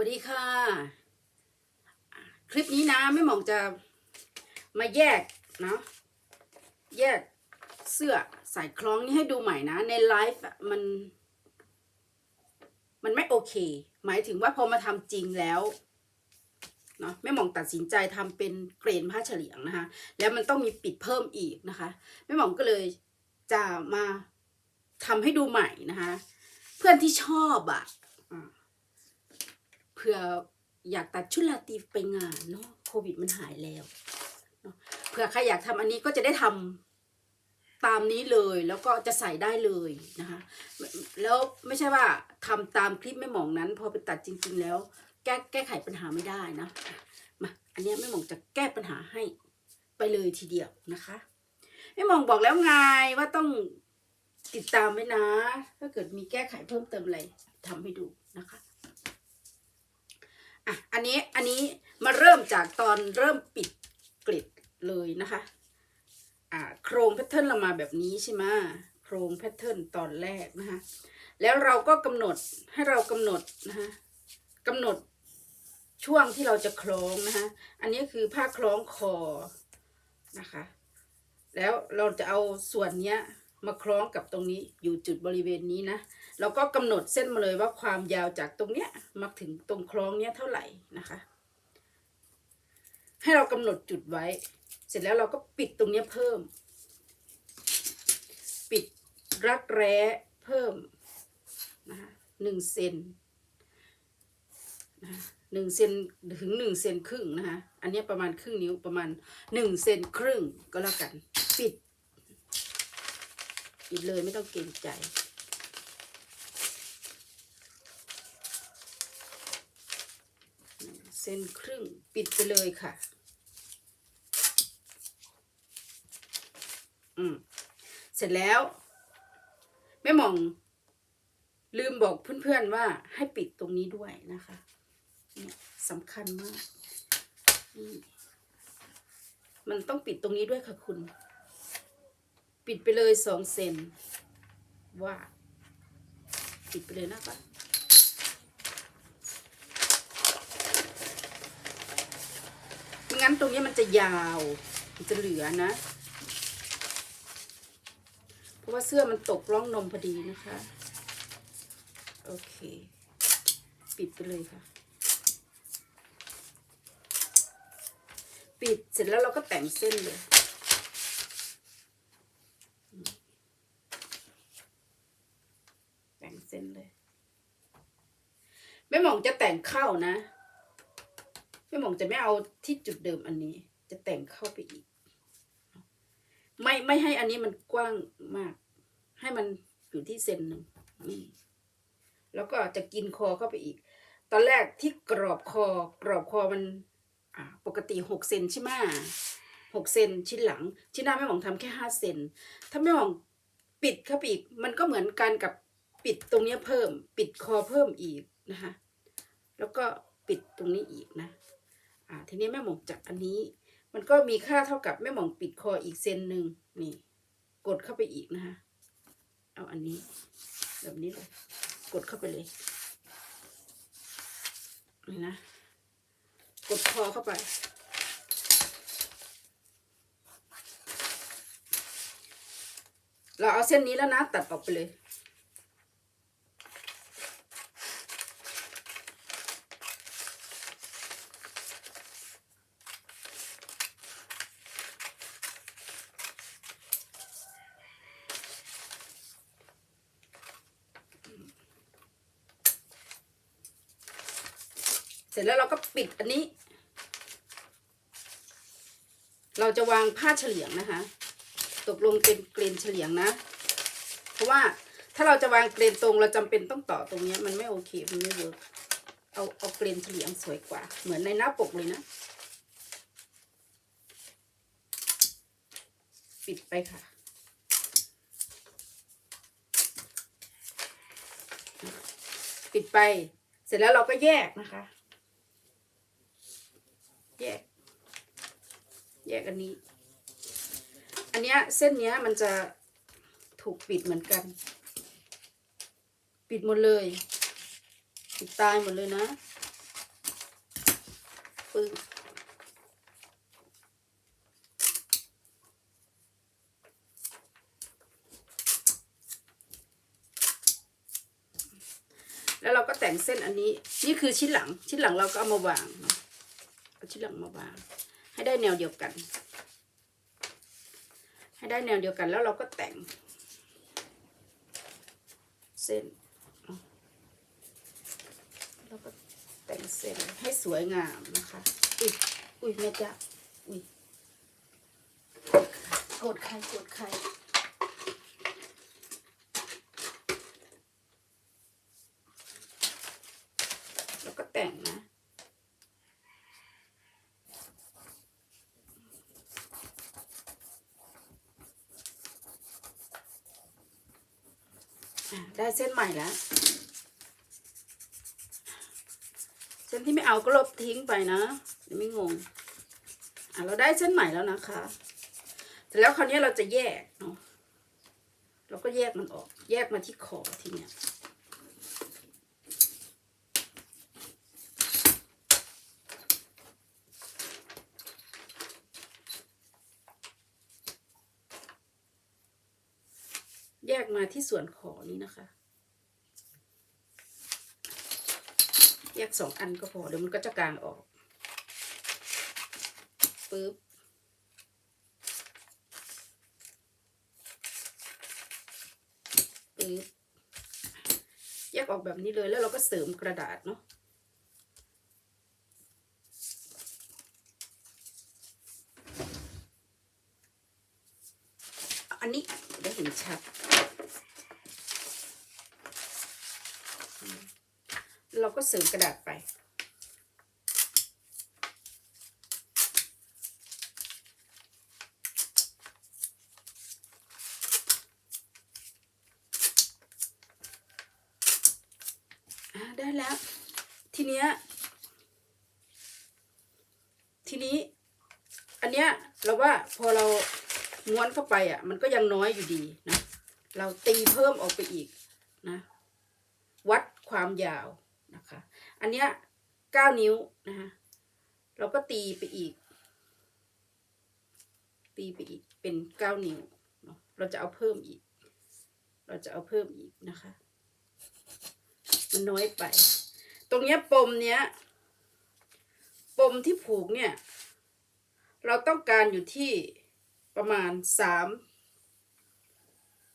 วัสดีค่ะ คลิปนี้นะไม่หมองจะมาแยกเนาะแยกเสื้อสายคล้องนี่ให้ดูใหม่นะ ในไลฟ์มัน มันไม่โอเค หมายถึงว่าพอมาทำจริงแล้วเนาะแม่หมองตัดสินใจทำเป็นเกรนผ้าเฉลียงนะคะ แล้วมันต้องมีปิดเพิ่มอีกนะคะแม่หมองก็เลยจะมาทำให้ดูใหม่นะคะ เพื่อนที่ชอบอะอะ เผื่ออยากตัดชุดลาตีไปงานเนาะโควิดมันหายแล้วเนาะเผื่อใครอยากทำอันนี้ก็จะได้ทำตามนี้เลยแล้วก็จะใส่ได้เลยนะคะแล้วไม่ใช่ว่าทำตามคลิปแม่หมองนั้น พอไปตัดจริง ๆ แล้ว แก้แก้ไขปัญหาไม่ได้นะมาอันนี้แม่หมองจะแก้ปัญหาให้ไปเลยทีเดียวนะคะแม่หมองบอกแล้วไงว่าต้องติดตามไว้นะ ถ้าเกิดมีแก้ไขเพิ่มเติมอะไรทำให้ดูนะคะ อะอันนี้อันนี้มาเริ่มจากตอนเริ่มปิดกลิดเลยนะคะอ่าโครงแพทเทิร์นเรามาแบบนี้ใช่ไหมโครงแพทเทิร์นตอนแรกนะคะแล้วเราก็กำหนดให้เรากำหนดนะคะกำหนดช่วงที่เราจะคล้องนะคะอันนี้คือผ้าคล้องคอนะคะ แล้วเราจะเอาส่วนเนี้ย มาคล้องกับตรงนี้อยู่จุดบริเวณนี้นะเราก็กำหนดเส้นมาเลยว่าความยาวจากตรงเนี้ยมาถึงตรงคล้องเนี้ยเท่าไหร่นะคะ ให้เรากำหนดจุดไว้ เสร็จแล้วเราก็ปิดตรงเนี้ยเพิ่ม ปิดรักแร้เพิ่มนะคะหนึ่งเซนนะหนึ่งเซนถึงหนึ่งเซนครึ่งนะคะ อันนี้ประมาณครึ่งนิ้วประมาณหนึ่งเซนครึ่งก็แล้วกัน ปิด ปิดเลยไม่ต้องเกรงใจเซนครึ่งปิดไปเลยค่ะ อืม เสร็จแล้วแม่หมอง ลืมบอกเพื่อนๆว่าให้ปิดตรงนี้ด้วยนะคะเนี่ยสำคัญมากนี่มันต้องปิดตรงนี้ด้วยค่ะคุณ ปิดไปเลยสองเซนว่าปิดไปเลยนะคะไม่งั้นตรงนี้มันจะยาวมันจะเหลือนะ เพราะว่าเสื้อมันตกร่องนมพอดีนะคะ โอเค ปิดไปเลยค่ะ ปิดเสร็จแล้วเราก็แต่งเส้นเลย แต่งเส้นเลย แม่หมองจะแต่งเข้านะแม่หมองจะไม่เอาที่จุดเดิมอันนี้ จะแต่งเข้าไปอีก ไม่ไม่ให้อันนี้มันกว้างมาก ให้มันอยู่ที่เซนหนึ่งนี่แล้วก็จะกินคอเข้าไปอีก ตอนแรกที่กรอบคอกรอบคอมันอ่าปกติหกเซนใช่ไหมหกเซนชิ้นหลัง ชิ้นหน้าแม่หมองทำแค่ห้าเซนถ้าแม่หมองปิดเข้าไปอีก มันก็เหมือนกันกับปิดตรงนี้เพิ่ม ปิดคอเพิ่มอีก นะคะ แล้วก็ปิดตรงนี้อีกนะ อ่า ทีนี้แม่หมองจับอันนี้ มันก็มีค่าเท่ากับแม่หมองปิดคออีกเซนหนึ่งนี่ กดเข้าไปอีกนะคะ เอาอันนี้ แบบนี้เลย กดเข้าไปเลย นี่นะ กดคอเข้าไป เราเอาเส้นนี้แล้วนะ ตัดออกไปเลย เสร็จแล้วเราก็ ปิดอันนี้ เราจะวางผ้าเฉลียงนะคะ ตกลงเป็นเกรนเฉลียงนะ เพราะว่าถ้าเราจะวางเกรนตรงเราจำเป็นต้องต่อตรงนี้มันไม่โอเคมันไม่เวิร์กเอาเอาเกรนเฉลียงสวยกว่า เหมือนในหน้าปกเลยนะ ปิดไปค่ะปิดไป เสร็จแล้วเราก็แยกนะคะ แยก แยกอันนี้ อันเนี้ยเส้นเนี้ยมันจะถูกปิดเหมือนกัน ปิดหมดเลย ปิดตายหมดเลยนะปึ๊บแล้วเราก็แต่งเส้นอันนี้ นี่คือชิ้นหลัง ชิ้นหลังเราก็เอามาวางเนาะ เอาชิ้นหลังมาวาง ให้ได้แนวเดียวกัน ให้ได้แนวเดียวกันแล้วเราก็แต่ง เส้นเนาะแล้วก็แต่งเส้นให้สวยงามนะคะ อุ้ยอุ้ยแม่จ๊ะอุ้ยกดใครกดใคร แล้วก็แต่งนะ อะได้ เส้นใหม่แล้ว เส้นที่ไม่เอาก็ลบทิ้งไปนะไม่งงอะเราได้เส้นใหม่แล้วนะคะแต่แล้วคราวนี้เราจะแยกเนาะเราก็แยกมันออก แยกมาที่คอทีเนี้ยแยกมาที่ส่วนคอนี้นะคะ แยกสองอันก็พอเดี๋ยวมันก็จะกลางออกปึ๊บปึ๊บแยกออกแบบนี้เลยแล้วเราก็เสริมกระดาษเนาะอันนี้ได้เห็นชัด เราก็เสริมกระดาษไป ได้แล้ว ทีเนี้ย ทีนี้ อันเนี้ยเราว่าพอเราม้วนเข้าไปอะ มันก็ยังน้อยอยู่ดีนะ เราตีเพิ่มออกไปอีกนะ วัดความยาว นะคะ อันเนี้ยเก้านิ้วนะคะเราก็ตีไปอีก ตีไปอีกเป็นเก้านิ้ว เราจะเอาเพิ่มอีก เราจะเอาเพิ่มอีกนะคะมันน้อยไป ตรงเนี้ยปมเนี้ย ปมที่ผูกเนี่ย เราต้องการอยู่ที่ประมาณสาม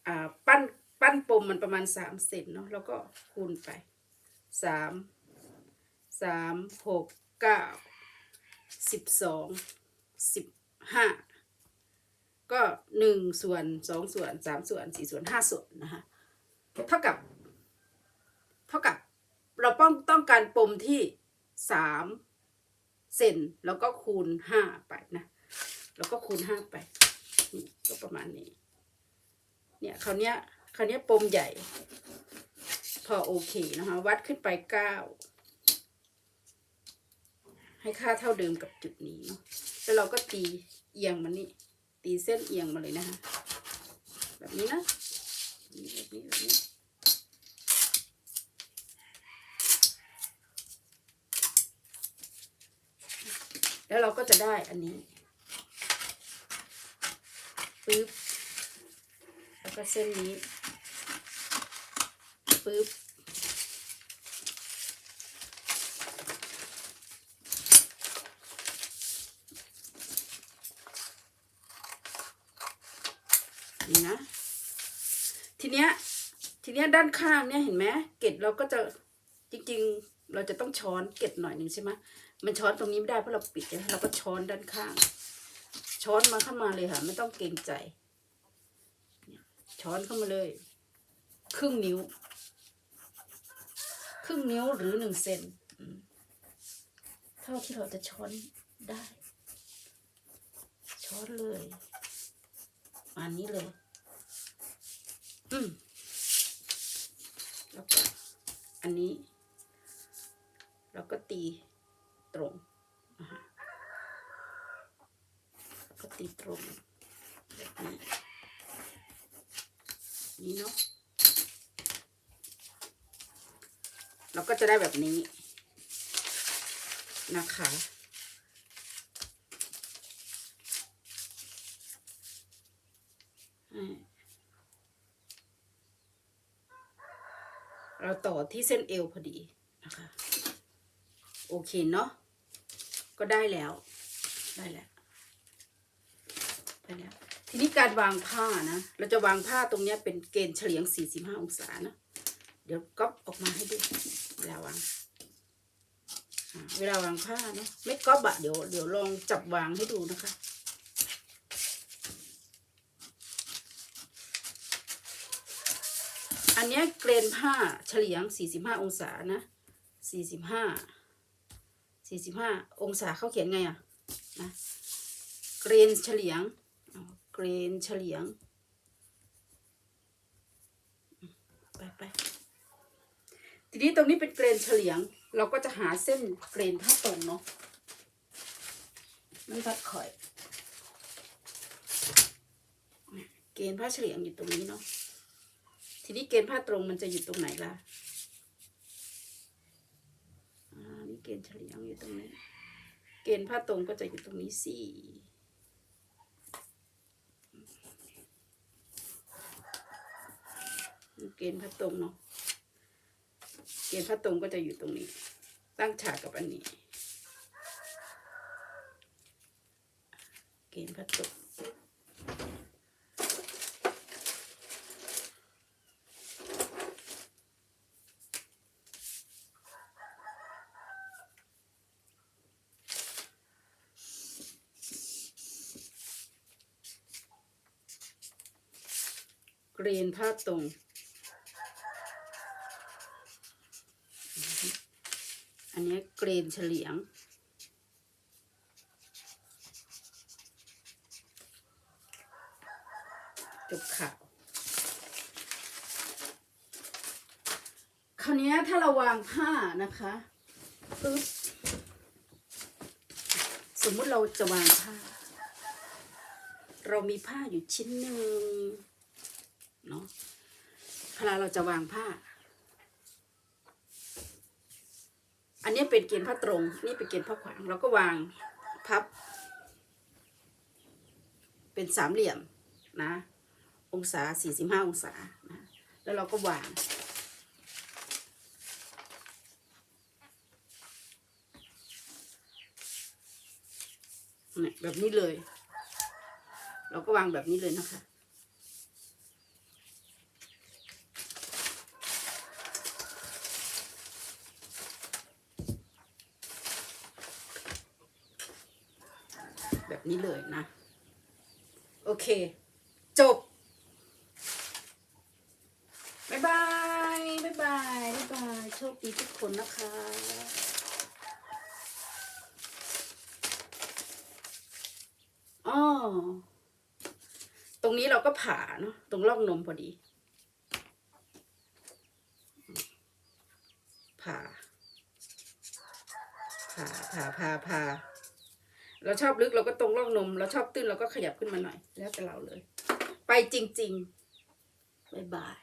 อ่าปั้นปั้นปมมันประมาณสามเซนเนาะแล้วก็คูณไป สามสามหกเก้าสิบสองสิบห้าก็หนึ่งส่วนสองส่วนสามส่วนสี่ส่วนห้าส่วนนะคะเท่ากับ เท่ากับเราต้องต้องการปมที่สามเซนแล้วก็คูณห้าไปนะ แล้วก็คูณห้าไปก็ประมาณนี้ เนี่ยคราวเนี้ยคราวเนี้ยปมใหญ่ พอโอเคนะคะ วัดขึ้นไปเก้าให้ค่าเท่าเดิมกับจุดนี้เนาะแล้วเราก็ตีเอียงมันนี่ตีเส้นเอียงมาเลยนะคะแบบนี้นะแบบนี้แบบนี้แล้วเราก็จะได้อันนี้ปึ๊บแล้วก็เส้นนี้ ปึ๊บนี่นะ ทีเนี้ย ทีเนี้ยด้านข้างเนี่ยเห็นไหมเกล็ดเราก็จะจริงๆ เราจะต้องช้อนเกล็ดหน่อยหนึ่งใช่ไหมมันช้อนตรงนี้ไม่ได้เพราะเราปิดเราก็ช้อนด้านข้าง ช้อนมาเข้ามาเลยค่ะ ไม่ต้องเกรงใจช้อนเข้ามาเลย ครึ่งนิ้ว รึ่งนิ้วหรือหนึ่งเซนเท่าที่เราจะช้อนได้ ช้อนเลย อันนี้เลย อืมแล้วก็อันนี้แล้วก็ตีตรงก็ตีตรงแบบนี้ นี่เนาะ เราก็จะได้แบบนี้นะคะ เราต่อที่เส้นเอวพอดีนะคะ โอเคเนาะ ก็ได้แล้ว ได้แล้ว ได้แล้ว ทีนี้การวางผ้านะ เราจะวางผ้าตรงนี้เป็นเกณฑ์เฉลียง 45 องศานะ เดี๋ยวก๊อปออกมาให้ดู เวลาวางเวลาวางผ้าเนาะไม่ก๊อปอะเดี๋ยวเดี๋ยวลองจับวางให้ดูนะคะอันนี้เกรนผ้าเฉลียง 45 องศานะ 45 45 องศาเขาเขียนไงอะนะเกรนเฉลียงเอาเกรนเฉลียง ไปไป ทีนี้ตรงนี้เป็นเกรนเฉลียง เราก็จะหาเส้นเกรนผ้าตรงเนาะมันพัดข่อย เกณฑ์ผ้าเฉลียงอยู่ตรงนี้เนาะทีนี้เกณฑ์ผ้าตรงมันจะอยู่ตรงไหนล่ะอ่านี่เกณฑ์เฉลียงอยู่ตรงนี้ เกณฑ์ผ้าตรงก็จะอยู่ตรงนี้สี่นี่เกณฑ์ผ้าตรงเนาะ เกณฑ์ผ้าตรงก็จะอยู่ตรงนี้ ตั้งฉากกับอันนี้ เกณฑ์ผ้าตรงเกรนผ้าตรง อันนี้เก รนเฉลียง จบข่าวคราวนี้ถ้าเราวางผ้านะคะปึ๊บสมมุติเราจะวางผ้า เรามีผ้าอยู่ชิ้นหนึ่งเนาะเวลาเราจะวางผ้า อั นนี้เป็นเกณฑ์ผ้าตรงนี่เป็นเกณฑ์ผ้าขวางเราก็วางพับ เป็นสามเหลี่ยมนะ องศา45องศานะแล้วเราก็วางเนี่ยแบบนี้เลย เราก็วางแบบนี้เลยนะคะ แบบ นี้เลยนะ โอเค จบ บ๊ายบาย บ๊ายบาย บ๊ายบาย โชคดีทุกคนนะคะอ๋อ ตรงนี้เราก็ผ่าเนาะ ตรงร่องนมพอดี ผ่า ผ่า ผ่า ผ่าผ่า เราชอบลึกเราก็ตรงร่องนม เราชอบตื้นเราก็ขยับขึ้นมาหน่อย แล้วแต่เราเลย ไปจริง ๆ บ๊ายบาย